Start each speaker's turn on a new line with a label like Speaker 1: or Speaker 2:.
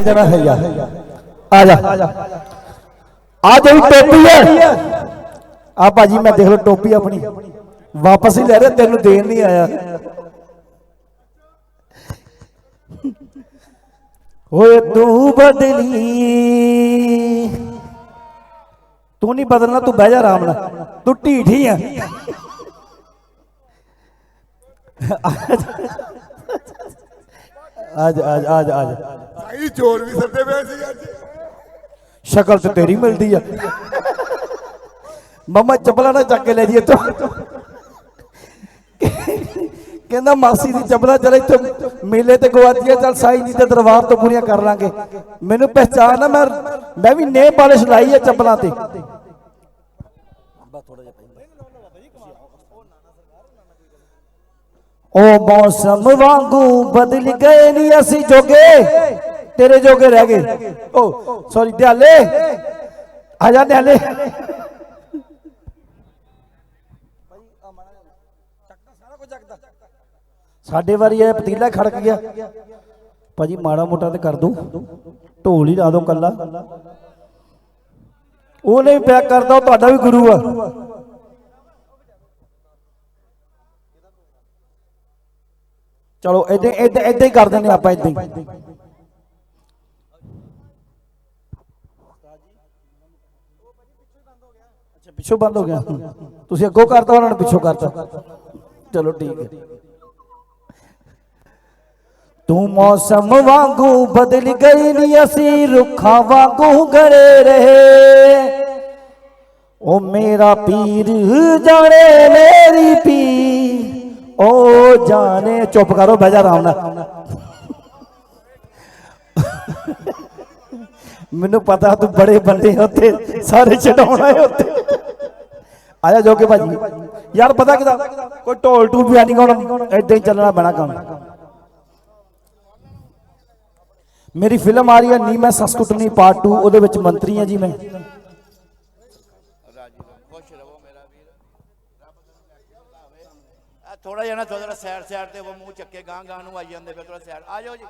Speaker 1: ਜਣਾ ਹੈ ਯਾਰ। ਆ ਜਾ। ਆ ਜਿਹੜੀ ਟੋਪੀ ਹੈ। ਆ ਭਾਜੀ, ਮੈਂ ਦੇਖ ਲਓ ਟੋਪੀ ਆਪਣੀ। ਵਾਪਸ ਹੀ ਲੈ ਰਿਹਾ, ਤੈਨੂੰ ਦੇਣ ਨਹੀਂ ਆਇਆ। ਓਏ ਤੂੰ ਬਦਲੀ। ਤੂੰ ਨਹੀਂ ਬਦਲਣਾ, ਤੂੰ ਬਹਿ ਜਾ ਆਰਾਮ ਨਾਲ। ਤੂੰ ਢੀਠੀ ਆ। ਅੱਜ ਅੱਜ ਅੱਜ ਅੱਜ
Speaker 2: ਚੋਰ ਵੀ ਸੱਦੇ ਪਏ ਸੀ ਅੱਜ।
Speaker 1: ਸ਼ਕਲ ਤੇ ਤੇਰੀ ਮਿਲਦੀ ਆ। ਮਮਾ ਚੱਪਲਾਂ ਨਾ ਚੱਕ ਕੇ ਲੈ ਜੀ ਇੱਥੋਂ। ਕਹਿੰਦਾ ਮਾਸੀ ਦੀ ਚੱਪਲਾਂ ਚਲ ਇੱਥੇ ਮੇਲੇ ਤੇ ਗਵਾਤੀਆਂ ਚੱਲ ਸਾਈ ਜੀ ਦੇ ਦਰਬਾਰ ਤੋਂ ਪੂਰੀਆਂ ਕਰ ਲਾਂਗੇ। ਮੈਨੂੰ ਪਹਿਚਾਨ ਆ ਮੈਂ ਮੈਂ ਵੀ ਨੇ ਪਾਲਿਸ਼ ਲਾਈ ਆ ਚੱਪਲਾਂ ਤੇ। ਉਹ ਮੌਸਮ ਵਾਂਗੂ ਬਦਲ ਗਏ ਨਹੀਂ ਅਸੀਂ ਜੋਗੇ। ਤੇਰੇ ਜੋਗੇ ਰਹਿ ਗਏ। ਉਹ ਸੌਰੀ ਦਿਹਾਲੇ ਆ ਜਾ ਦਿਹਾਲੇ ਸਾਡੇ ਵਾਰੀ ਇਹ ਪਤੀਲਾ ਖੜਕ ਗਿਆ। ਭਾਜੀ, ਮਾੜਾ ਮੋਟਾ ਤੇ ਕਰ ਦੋ। ਢੋਲ ਹੀ ਲਾ ਦੋ ਕੱਲਾ। ਉਹ ਨਹੀਂ ਪਿਆ ਕਰਦਾ, ਉਹ ਤੁਹਾਡਾ ਵੀ ਗੁਰੂ ਆ। ਚਲੋ, ਇਦਾਂ ਇਦਾਂ ਇਦਾਂ ਹੀ ਕਰ ਦਿੰਦੇ ਆਪਾਂ, ਇਦਾਂ ਹੀ। ਅੱਛਾ, ਪਿੱਛੋਂ ਬੰਦ ਹੋ ਗਿਆ। ਤੁਸੀਂ ਅੱਗੋਂ ਕਰਤਾ, ਉਹਨਾਂ ਨੇ ਪਿੱਛੋਂ ਕਰਤਾ। ਚਲੋ ਠੀਕ ਹੈ। ਤੂੰ ਮੌਸਮ ਵਾਂਗੂ ਬਦਲ ਗਈ ਨੀ, ਅਸੀਂ ਰੁੱਖਾਂ ਵਾਂਗੂ ਗੜੇ ਰਹੇ। ਉਹ ਮੇਰਾ ਪੀਰ ਜਾਣੇ ਮੇਰੀ ਪੀ ਉਹ ਜਾਣੇ, ਚੁੱਪ ਕਰੋ, ਬਹਿ ਜਾ ਆਰਾਮ ਨਾਲ। ਮੈਨੂੰ ਪਤਾ ਤੂੰ ਬੜੇ ਬੰਦੇ ਉੱਥੇ, ਸਾਰੇ ਛਡਾਉਣਾ ਹੈ ਉੱਥੇ। ਆਇਆ ਜੋ ਕੇ ਭਾਜੀ। ਯਾਰ ਪਤਾ ਕਿਦਾ? ਕੋਈ ਢੋਲ ਟੂਲ ਵੀ ਨਹੀਂ ਗਾਉਣਾ। ਏਦਾਂ ਹੀ ਚੱਲਣਾ ਪੈਣਾ ਕੰਮ। ਮੇਰੀ ਫਿਲਮ ਆ ਰਹੀ ਹੈ ਨੀ, ਮੈਂ ਸੰਸਕ੍ਰਿਤਨੀ ਪਾਰਟ 2 ਉਹਦੇ ਵਿੱਚ ਮੰਤਰੀ ਆ ਜੀ ਮੈਂ।
Speaker 3: ਥੋੜਾ ਜਿਹਾ ਨਾ ਥੋੜਾ ਸਾਈਡ ਸਾਈਡ ਤੇ ਉਹ ਮੂੰਹ ਚੱਕੇ ਗਾਂ ਗਾਂ ਨੂੰ ਆਈ ਜਾਂਦੇ ਪਏ ਥੋੜਾ ਸਾਈਡ ਆ ਜਾਓ ਜੀ।